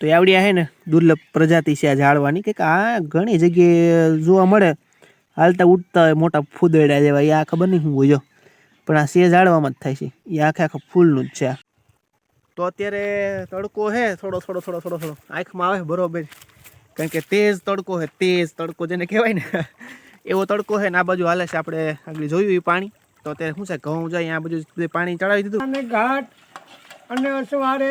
તો એ છે ને દુર્લભ પ્રજાતિ છે આ ઝાડવાની. કે આ ઘણી જગ્યાએ જોવા મળે. હાલતા ઉઠતા હોય મોટા ફૂદડા જેવા એ આ ખબર નહીં શું હોય પણ આ સે ઝાડવામાં જ થાય છે. એ આખે આખા ફૂલનું જ છે તો અત્યારે તડકો છે થોડો થોડો થોડો થોડો થોડો. આંખમાં આવે બરોબર. કારણ કે તેજ તડકો છે તેજ તડકો જેને કહેવાય ને. એવો તડકો છે ને આ બાજુ હાલે છે આપણે આગળ જોયું એ પાણી. તો અત્યારે શું છે, ઘઉં જાય, આ બધે પાણી ચડાવી દીધું. અને ઘાટ અને સવારે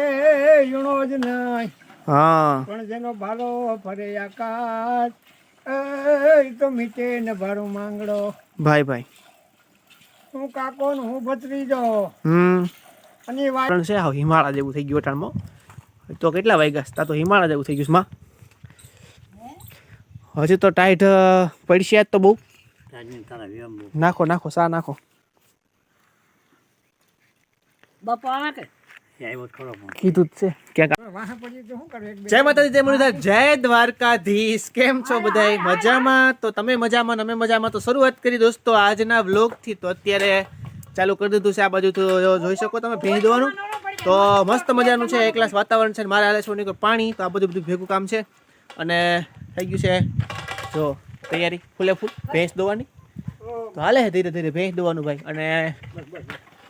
યુણો જ નહીં. હા. પણ જેનો ભાલો ફરે આકાશ એ તો મીટે ને ભારો માંગડો. ભાઈ ભાઈ. હું કાકો ને હું ભત્રીજો. હમ. અને વાત છે હા હિમાળા જેવું થઈ ગયું અટાણમાં. તો કેટલા વાગ્યા? તા તો હિમાળા જેવું થઈ ગયું છે માં. હજી તો ટાઈટ પડશે આજ તો બહુ. નાખો નાખો સા નાખો. બાપા આવે કે? કીધું છે ક્યાંક વાહ પડી તો શું કરે જય માતાજી જય મુરલીધર જય દ્વારકાધીશ. કેમ છો બધા મજામાં? તો તમે મજામાં અમે મજામાં? તો શરૂઆત કરી દોસ્તો આજના વ્લોગથી તો અત્યારે ચાલુ કરી દીધું છે. આ બાજુ તો જોઈ શકો તમે ભેંસ દોવાનું. તો મસ્ત મજાનું છે એક ગ્લાસ વાતાવરણ છે ને મારે હાલે છે કોઈ પાણી તો આ બધું બધું ભેગું કામ છે. અને થઈ ગયું છે જો તૈયારી ફૂલે ફૂલ ભેંસ દોવાની. તો હાલે છે ધીરે ધીરે ભેંસ દોવાનું ભાઈ. અને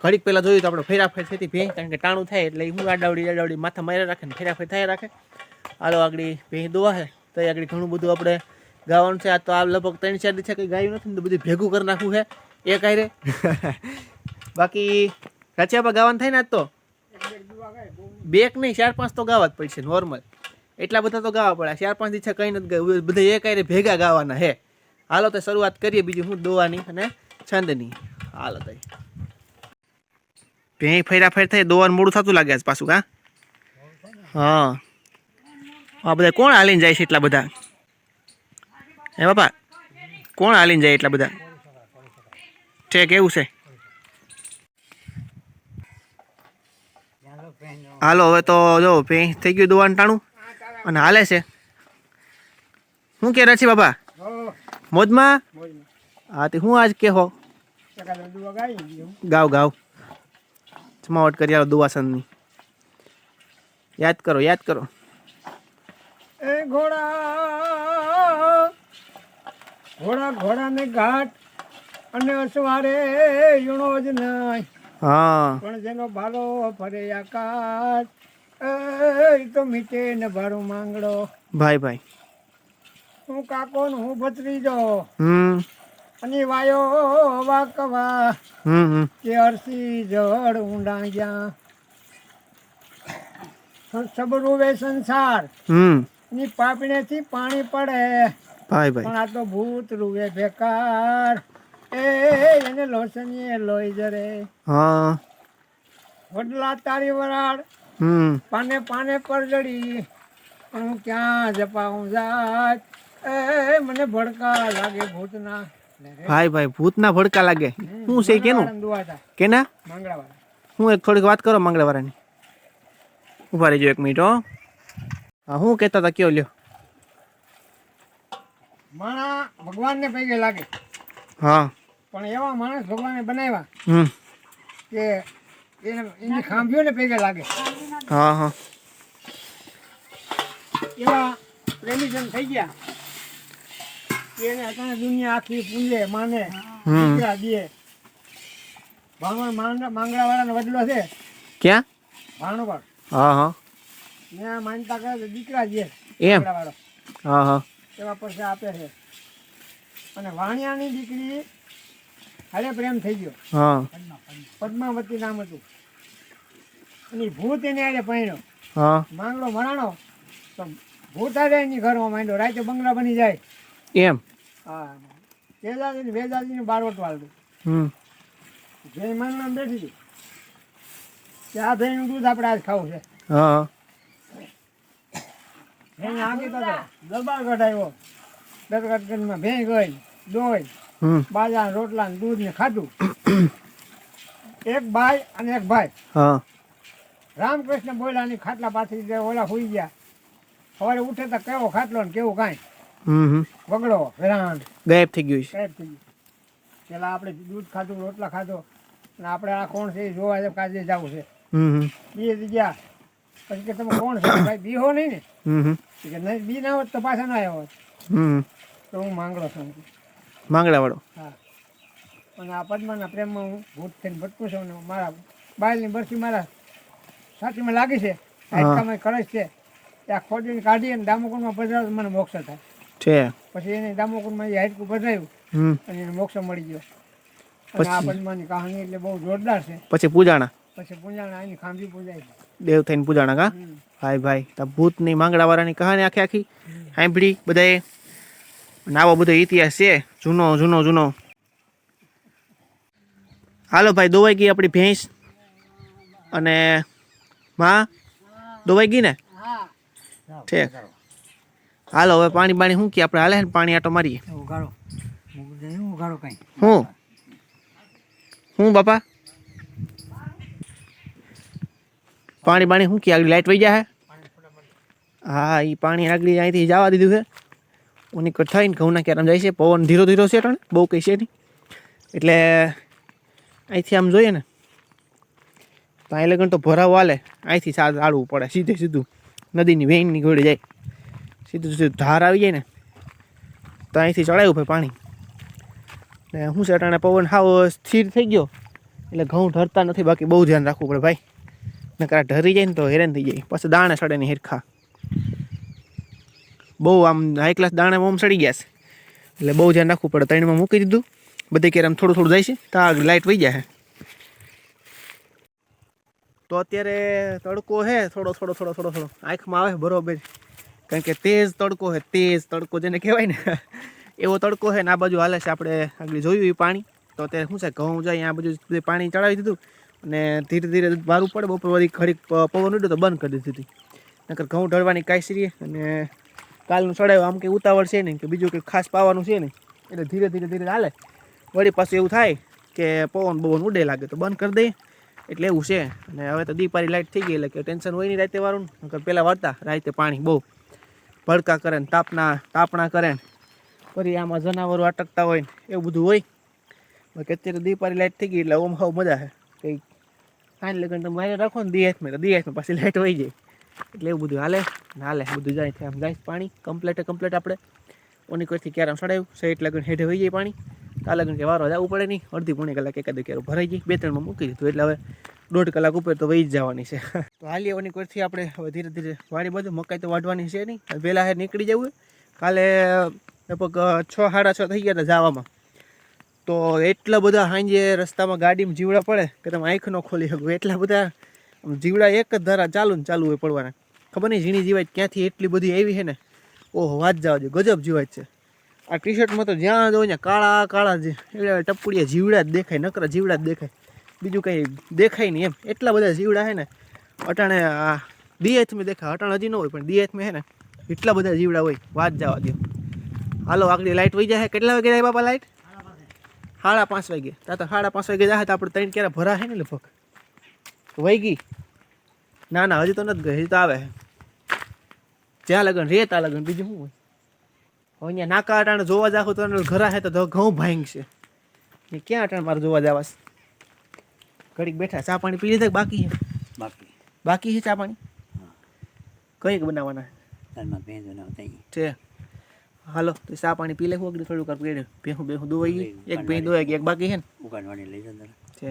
ઘડીક પહેલાં જોયું તો આપણે ફેરાફેર થતી ભેં કારણ કે ટાણું થાય એટલે હું આડાવડી આડાવડી માથા માર્યા રાખે ને ફેરાફેર થાય રાખે. હાલો આગળ ભેં દોવા છે તો આગળ ઘણું બધું આપણે ગાવાનું છે. આ તો આ લગભગ ત્રણ ચાર દિવસે કંઈ ગાયું નથી ને તો બધું ભેગું કરી નાખવું છે. એ કાંઈ રે બાકી રાચિયાપા ગાવાનું થાય ને આજ તો? બે એક નહીં ચાર પાંચ તો ગાવા જ પડશે નોર્મલ એટલા બધા તો ગાવા પડે ચાર પાંચ દિવસે કંઈ નથી ગાયું. બધા એ કાંઈ ભેગા ગાવાના હે હાલો તો શરૂઆત કરીએ. બીજું હું દોવાની અને છંદની. હાલો તો ભેં ફેરા ફેર થઈ દોવાનું મોડું થતું લાગે છે પાછું કા હા. આ બધા કોણ હાલીને જાય છે એટલા બધા? હે બાપા, કોણ હાલીને જાય એટલા બધા? છે કેવું છે. હાલો, હવે તો જો ભેં થઈ ગયું દોવાનું ટાણું, અને હાલે છે. શું કે છે બાપા? મોજમાં? હા, તે હું આજ કે હો ગાવ ગાવ. જમાવટ કરી આવો દુવાસનની. યાદ કરો યાદ કરો. એ ઘોડા ઘોડા ઘોડા ને ઘાટ અને અસવારે યુણો જ નહીં. હા. પણ જેનો ભાલો ફરે આકાશ એ તો મીટે ને ભારું માંગડો. ભાઈ ભાઈ. હું કાકો ને હું ભત્રીજો. હમ. અને વાયો વાકવા કે અરસી જળ ઊંડાયા સબરુવે સંસાર. ની પાપણે થી પાણી પડે. ભાઈ ભાઈ. પણ આ તો ભૂત રૂવે બેકાર એ એને લોસની લોઈ જરે. હા. વડલા તારી વરાળ. હમ. પાને પાને પર જડી. પણ હું ક્યાં જપાઉં જાત? એ મને ભડકા લાગે ભૂતના. ભાઈ ભાઈ ભૂતના ભડકા લાગે. શું છે કેનું? કેના? હું એક થોડીક વાત કરો મંગળવારની. ઊભા રહેજો એક મિનિટ હો. હા હું કહેતા હતા કયો લ્યો. માણા ભગવાનને પૈકે લાગે. હા. પણ એવા માણસ ભગવાને બનાવ્યા હમ. કે એને એની ખાંભીઓને પૈકે લાગે. હા હા. એવા પ્રેમીજન થઈ ગયા. એને અત્યારે દુનિયા આખી પૂંજે માને દીકરા દે. ભાણવડ માંગડા માંગડાવાળાનો વડલો છે. ક્યાં? ભાણવડ હા હા. ત્યાં માનતા કરે તો દીકરા દે એમ? હા હા. એવા પૈસા આપે છે. અને વાણિયાની દીકરી હારે પ્રેમ થઈ ગયો. હા. પદ્માવતી નામ હતું. અને ભૂત એને આડે પહેણ્યો હા. માંગડો મરાણો તો ભૂત આવે એની ઘરમાં માંડ્યો. રાતે બંગલા બની જાય. એમ? હા વેદાજી વેદાજીને બારવટ વાળું હમ. જય માંગણા બેઠી હતી કે આ નું દૂધ આપણે આજ ખાવું છે હા. ભેણ આગી તો દરબાર કઢાવ્યો કરીને ભેણ ગઈ દોઈ હમ. બાજા રોટલા ને દૂધ ને ખાધું એક ભાઈ અને એક ભાઈ. હા. રામકૃષ્ણ બોલ્યા ની ખાટલા પાછી ઓલા સુઈ ગયા. સવારે ઉઠે તો કેવો ખાટલો ને કેવું કાંઈ? વગડો વેરાણ ગાયબ થઈ ગયું છે. સાહેબ થઈ ગયું. પેલા આપણે દૂધ ખાધું રોટલા ખાધો અને આપણે આ કોણ છે જોવા છે કાજે જવું છે. બી એ ગયા. પછી કે તમે કોણ છો? ભાઈ બી હો નહીં ને? કે નહીં બી ના હોત તો પાછા ના આવ્યો તો હું માંગડો છું માંગડાવાળો. હા. અને આ પદ્માના પ્રેમમાં હું ભૂત થઈને ભટકું છું ને મારા બાયલની બરફી મારા સાચીમાં લાગી છે. હાડકામાં કળશ છે. ત્યાં ખોદીને કાઢી અને દામોકુંડમાં પધરાવ મને મોક્ષ થાય. છે. પછી એને એ હાડકું પધરાવ્યું હમ. અને એને મોક્ષ મળી ગયો. અને આ પદ્માની કહાની એટલે બહુ જોરદાર છે. પછી પૂજાણા? પછી પૂજાણા એની ખાંભી પૂજાય દેવ થઈને પૂજાણા કા. ભાઈ ભાઈ તો ભૂતની માંગડાવાળાની કહાની આખી આખી? સાંભળી બધાએ? અને આવો બધો ઇતિહાસ છે. જૂનો જૂનો જૂનો. હાલો ભાઈ દોવાઈ ગઈ આપણી ભેંસ. અને માં દોવાઈ ગઈ ને? ઠીક. હાલો હવે પાણી બાણી શું કે? આપણે હાલે ને પાણી આટો મારીએ? કઈ. હું? હું બાપા? પાણી બાણી શું કે? આગળ લાઈટ વહી જાય હા? એ પાણી આગળ અહીંથી જવા દીધું છે ઉની કટ થઈને ઘઉંના ક્યારેમ જાય છે. પવન ધીરો ધીરો છે પણ બહુ કંઈ છે નહીં. એટલે અહીંથી આમ જોઈએ ને તો અહીં લગન તો ભરાવો હાલે. અહીંથી સાદ આડવું પડે સીધે સીધું. નદીની વેઈનની ઘોડે જાય. સીધું સીધું ધાર આવી જાય ને, તો અહીંથી ચડાવ્યું ભાઈ પાણી. ને શું છે અટાણે પવન હાવ સ્થિર થઈ ગયો, એટલે ઘઉં ઢરતા નથી, બાકી બહુ ધ્યાન રાખવું પડે ભાઈ. નકરા ઢરી જાય ને તો હેરાન થઈ જાય. પછી દાણે સડે ને હેરખા. બહુ આમ હાઈ ક્લાસ દાણે ઓમ સડી ગયા છે. એટલે બહુ ધ્યાન રાખવું પડે. ત્રણમાં મૂકી દીધું. બધે ક્યારે આમ થોડું થોડું જાય છે. તો આગળ લાઇટ વહી જાય તો અત્યારે તડકો છે. થોડો થોડો થોડો થોડો થોડો. આંખમાં આવે બરોબર. કારણ કે તેજ તડકો છે તેજ તડકો જેને કહેવાય ને, એવો તડકો છે ને આ બાજુ હાલે છે આપણે આગળ જોયું એ પાણી. તો અત્યારે શું છે, ઘઉં જાય, આ બાજુ પાણી ચડાવી દીધું અને ધીરે ધીરે મારું પડે, બપોર વળી ખડીક પવન ઉડ્યો તો બંધ કરી દીધી હતી. નકર ઘઉં ઢળવાની કાંઈ અને કાલનું ચડાવ્યું આમ કંઈ ઉતાવળ છે નહીં કે બીજું કંઈ ખાસ પાવાનું છે નહીં. એટલે ધીરે ધીરે ધીરે હાલે. વળી પાછું એવું થાય કે પવન બવન ઉડે લાગે તો બંધ કરી દઈએ એટલે એવું છે. અને હવે તો દીપારી લાઇટ થઈ ગઈ, એટલે કે ટેન્શન હોય નહીં રાતે વાળું નકર પહેલાં વાળતા, રાતે પાણી બહુ. ભડકા કરે ને તાપના, તાપણા કરે ને ફરી આમાં જનાવરો અટકતા હોય ને એવું બધું હોય. બાકી અત્યારે દીપારી લાઇટ થઈ ગઈ એટલે ઓમ હાવ મજા છે. કંઈ કાંઈ લગન તમે મારે રાખો ને દી હાથમાં, તો દી પાછી લાઇટ વહી જાય. એટલે એવું બધું હાલે, ને હાલે બધું જાય છે. આમ જાય પાણી કમ્પ્લેટ કમ્પ્લેટ આપણે. ઓની કોઈથી ક્યારે સડાયું સાઈડ લગન હેઠે વહી જાય પાણી. કાલે લગન કે વારો જવું પડે નહીં. અડધી પોણી કલાક એકાદ ક્યારે ભરાઈ જાય. બે ત્રણમાં મૂકી દીધું. એટલે હવે દોઢ કલાક ઉપર તો વહી જ જવાની છે. તો હાલીએ ઓની કોઈથી આપણે હવે ધીરે ધીરે વાડી બધું મકાઈ તો વાઢવાની છે નહીં. વહેલા હે નીકળી જવું કાલે લગભગ છ, સાડા છ થઈ ગયા હતા જવામાં. તો એટલા બધા સાંજે રસ્તામાં ગાડીમાં જીવડા પડે કે તમે આંખ ન ખોલી શકો. એટલા બધા જીવડા એક જ ધારા ચાલુ ને ચાલુ હોય પડવાના. ખબર નહીં ઝીણી જીવાય ક્યાંથી એટલી બધી આવી છે ને? ઓહો, વાત જવા દે ગજબ જીવાય છે. આ ટી શર્ટમાં તો જ્યાં જો ને કાળા કાળા ટપુડિયા જીવડા જ દેખાય, નકરા જીવડા જ દેખાય. બીજું કંઈ દેખાય નહીં એમ. એટલા બધા જીવડા છે ને, અટાણે આ દિયેથમાં દેખાય. અટાણે હજી ન હોય, પણ દિયેથમાં છે ને, એટલા બધા જીવડા હોય, વાત જવા દે હાલો, આગળ લાઇટ વહી જાય. કેટલા વાગે જાય બાપા લાઇટ સાડા પાંચ વાગે. ત્યાં તો સાડા પાંચ વાગે જાય તો આપણે ત્રણ ક્યારે ભરા છે ને લગભગ? વહી ગઈ. ના ના, હજી તો નથી ગઈ, હજી તો આવે જ્યાં લગન રે ત્યાં લગન, બીજું શું હોય? અહીંયા નાકા અટાણે જોવા જાવ તો ઘરા હે તો ઘઉં ભાંગ છે ક્યાં અટાણે મારે જોવા જવાસ ઘડીક બેઠા ચા પાણી પી લીધા કે બાકી છે? બાકી. બાકી છે ચા પાણી? કઈ બનાવવાના? ઘરમાં ભેંસ બનાવતા છે. હાલો તો ચા પાણી પી લે હું થોડુંક વાર પીડે ભેહું ભેહું દોવાઈ ગઈ એક ભેં દોવાઈ ગઈ એક બાકી છે ને? ઉગાડવાની લઈ જતા છે.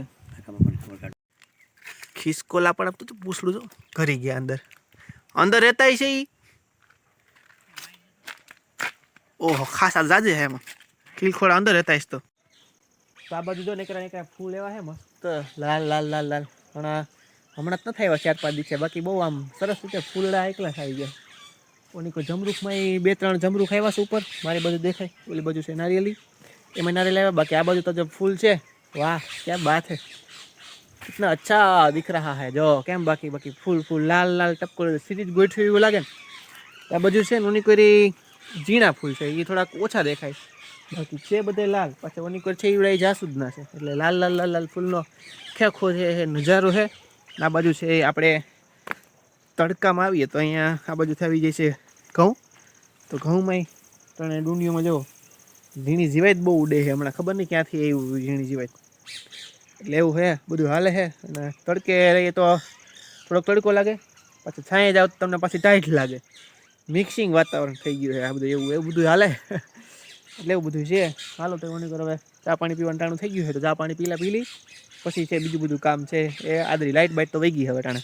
ખિસકોલા પણ આપતું તું પૂછડું જો. ઘરી ગયા અંદર. અંદર રહેતા છે ઈ? ઓહો ખાસા જાજે છે એમાં. ખીલખોડા અંદર રહેતા તો. આ બાજુ જો નીકળ્યા નીકળ્યા ફૂલ એવા છે મસ્ત. લાલ લાલ લાલ લાલ પણ આ હમણાં જ નથી આવ્યા ચાર પાંચ દિવસે બાકી બહુ આમ સરસ રીતે ફૂલડા એકલા આવી ગયા ઓની કોઈ જમરૂખમાં ય બે ત્રણ જમરૂખ આવ્યા છે ઉપર મારી બાજુ દેખાય ઓલી બાજુ છે નારિયેલી એમાં નારિયેલ આવ્યા બાકી આ બાજુ તો જે ફૂલ છે વાહ ક્યાં બાત है कितना अच्छा दिख रहा है जो કેમ બાકી બાકી ફૂલ ફૂલ લાલ લાલ ટપકો સીધી જ ગોઠવી એવું લાગે ને આ બાજુ છે ને ઓની કોઈ ઝીણા ફૂલ છે એ થોડાક ઓછા દેખાય બાકી છે બધે લાલ. પાછા ઓની કોઈ છે ઈવડાઈ જાસુ જ ના છે. એટલે લાલ લાલ લાલ લાલ ફૂલનો ખેખો છે, એ નજારો છે. આ બાજુ છે આપણે તડકામાં આવીએ તો અહીંયા આ બાજુથી આવી જાય છે ઘઉં. તો ઘઉંમાંય ત્રણે ડુંડીઓમાં જો ઝીણી જીવાય બહુ ઉડે છે. હમણાં ખબર નહીં ક્યાંથી આવ્યું ઝીણી જીવાય એટલે એવું છે, બધું હાલે છે. અને તડકે રહીએ તો થોડોક તડકો લાગે. પાછું છાંય જાવ તમને પાછી ટાઈટ લાગે. મિક્સિંગ વાતાવરણ થઈ ગયું છે આ બધું એવું એવું બધું હાલે એટલે એવું બધું છે. હાલો, તો એવું કરો, હવે ચા પાણી પીવાનું ટાણું થઈ ગયું છે, તો ચા પાણી પીલા પી લી. પછી છે બીજું બધું કામ છે, એ આદરી લાઇટ બાઇટ તો વહી ગઈ હવે ટાણે.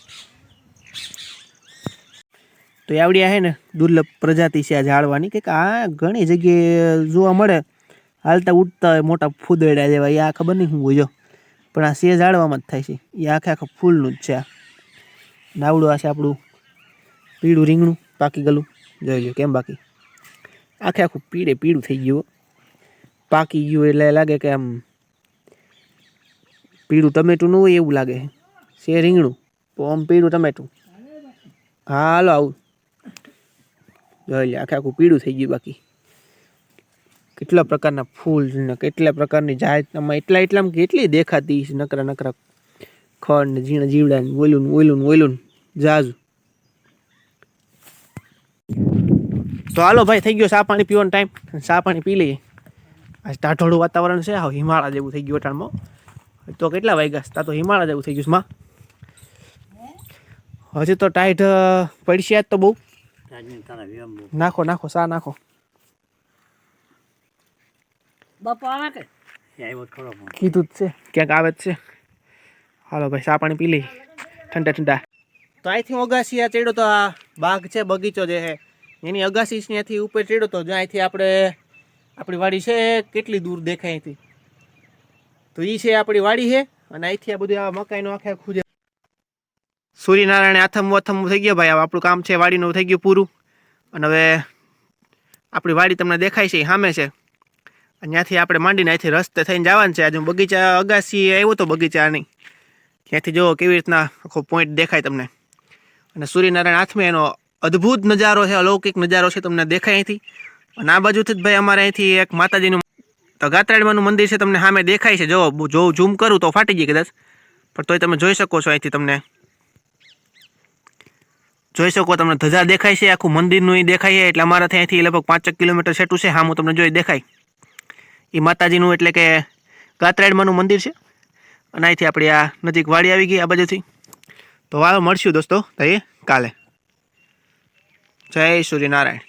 તો આવડી છે ને, દુર્લભ પ્રજાતિ છે આ ઝાડવાની, કે આ ઘણી જગ્યાએ જોવા મળે. હાલતા ઉડતા હોય, મોટા ફૂદડા જેવા, એ આ ખબર નહીં શું હોય પણ આ સે ઝાડવામાં જ થાય છે. એ આખે આખા ફૂલનું જ છે આ. નાવડું આ છે આપણું. પીળું રીંગણું પાકી ગયેલું જોઈ કેમ બાકી? આખે આખું પીળે પીળું થઈ ગયું પાકી ગયું એટલે લાગે કે આમ પીળું ટમેટું ન હોય એવું લાગે. છે રીંગણું? તો આમ પીળું ટમેટું. હા, હાલો આવું. જોઈ આખે આખું પીળું થઈ ગયું બાકી. કેટલા પ્રકારના ફૂલ ને કેટલા પ્રકારની જાત આમાં એટલા એટલામાં કેટલી દેખાતી નકરા નકરા. ખડ ને ઝીણા જીવડા ને ઓલું ઓલું ઓલું જાજુ. તો હાલો ભાઈ થઈ ગયો ચા પાણી પીવાનો ટાઈમ ચા પાણી પી લઈએ. આજ ટાઢોળું વાતાવરણ છે હવે હિમાળા જેવું થઈ ગયું અટાણમાં. તો કેટલા વાગ્યા? તા તો હિમાળા જેવું થઈ ગયું છે માં. હજી તો ટાઈટ પડશે આજ તો બહુ. નાખો નાખો સા નાખો. કીધું જ છે ક્યાંક આવે જ છે. હાલો ભાઈ ચા પાણી પી લઈ ઠંડા ઠંડા. તો અહીંથી ઓગાસી આ ચડ્યો તો આ બાગ છે બગીચો જે છે. એની અગાસી ત્યાંથી ઉપર ચડ્યો તો જો અહીંથી આપણે, આપણી વાડી છે, કેટલી દૂર દેખાય અહીંથી. તો એ છે આપણી વાડી છે, અને અહીંથી આ બધું આ મકાઈનો આખે આખું જે સૂર્યનારાયણ આથમ વથમ થઈ ગયો ભાઈ હવે આપણું કામ છે, વાડીનું થઈ ગયું પૂરું. અને હવે આપણી વાડી તમને દેખાય છે સામે છે. ત્યાંથી આપણે માંડીને અહીંથી રસ્તે થઈને જવાનું છે. આજે બગીચા, અગાસી આવ્યો તો બગીચાની. ત્યાંથી જુઓ કેવી રીતના આખો પોઈન્ટ દેખાય તમને. અને સૂર્યનારાયણ હાથમાં એનો અદ્ભુત નજારો છે, અલૌકિક નજારો છે તમને દેખાય અહીંથી. અને આ બાજુથી જ ભાઈ અમારે અહીંથી એક માતાજીનું તો ગાત્રાળીમાનું મંદિર છે તમને સામે દેખાય છે. જો જો ઝૂમ કરું તો ફાટી જાય કદાચ. પણ તોય તમે જોઈ શકો છો અહીંથી તમને. જોઈ શકો તમને ધજા દેખાય છે, આખું મંદિરનું દેખાય છે. એટલે અમારાથી અહીંથી લગભગ પાંચેક કિલોમીટર છેટું છે હા હું તમને જોઈ દેખાય. એ માતાજીનું એટલે કે ગાત્રાળીમાનું મંદિર છે. અને અહીંથી આપણી આ નજીક વાડી આવી ગઈ આ બાજુથી. તો વાળો મળશું દોસ્તો તો કાલે. જય સૂર્યનારાયણ.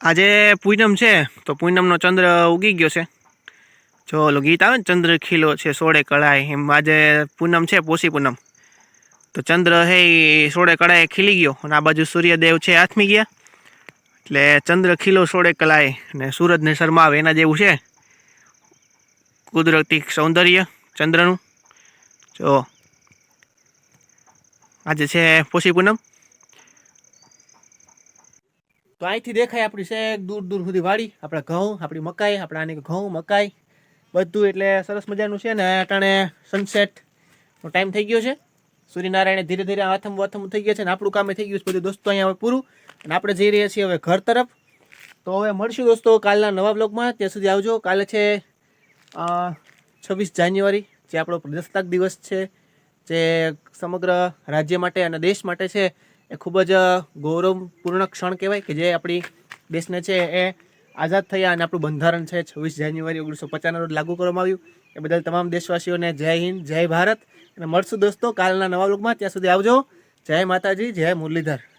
આજે પૂનમ છે, તો પૂનમનો ચંદ્ર ઉગી ગયો છે. જો ઓલું ગીત આવે ને, ચંદ્ર ખીલો છે, સોળે કળાય એમ આજે પૂનમ છે, પોષી પૂનમ. તો ચંદ્ર હે સોળે કળાએ ખીલી ગયો, અને આ બાજુ સૂર્યદેવ છે, આથમી ગયા. એટલે ચંદ્ર ખીલો સોળે કળાએ, અને સૂરજને શરમાવે, એના જેવું છે. કુદરતી સૌંદર્ય, ચંદ્રનું. જો આજે છે, પોષી પૂનમ. તો અહીંથી દેખાય આપણી છે દૂર દૂર સુધી વાડી, આપણા ઘઉં, આપણી મકાઈ, આપણા આની ઘઉં, મકાઈ, બધું એટલે સરસ મજાનું છે ને અટાણે સનસેટનો ટાઈમ થઈ ગયો છે. સૂર્યનારાયણે ધીરે ધીરે આથમ વાથમ થઈ ગયા છે ને આપણું કામે થઈ ગયું છે બધું દોસ્તો અહીંયા હવે પૂરું અને આપણે જઈ રહ્યા છીએ હવે ઘર તરફ. તો હવે મળશું દોસ્તો કાલના નવા બ્લોગમાં ત્યાં સુધી આવજો. કાલે છે છવ્વીસ જાન્યુઆરી, જે આપણો પ્રજાસત્તાક દિવસ છે, જે સમગ્ર રાજ્ય માટે અને દેશ માટે છે. એ ખૂબ જ ગૌરવપૂર્ણ ક્ષણ કહેવાય કે જે આપણી દેશને છે એ આઝાદ થયા અને આપણું બંધારણ છે છવ્વીસ જાન્યુઆરી ઓગણીસો પચાસના રોજ લાગુ કરવામાં આવ્યું. એ બદલ તમામ દેશવાસીઓને જય હિન્દ, જય ભારત અને મળશું દોસ્તો કાલના નવા લોકમાં ત્યાં સુધી આવજો. જય માતાજી, જય મુરલીધર.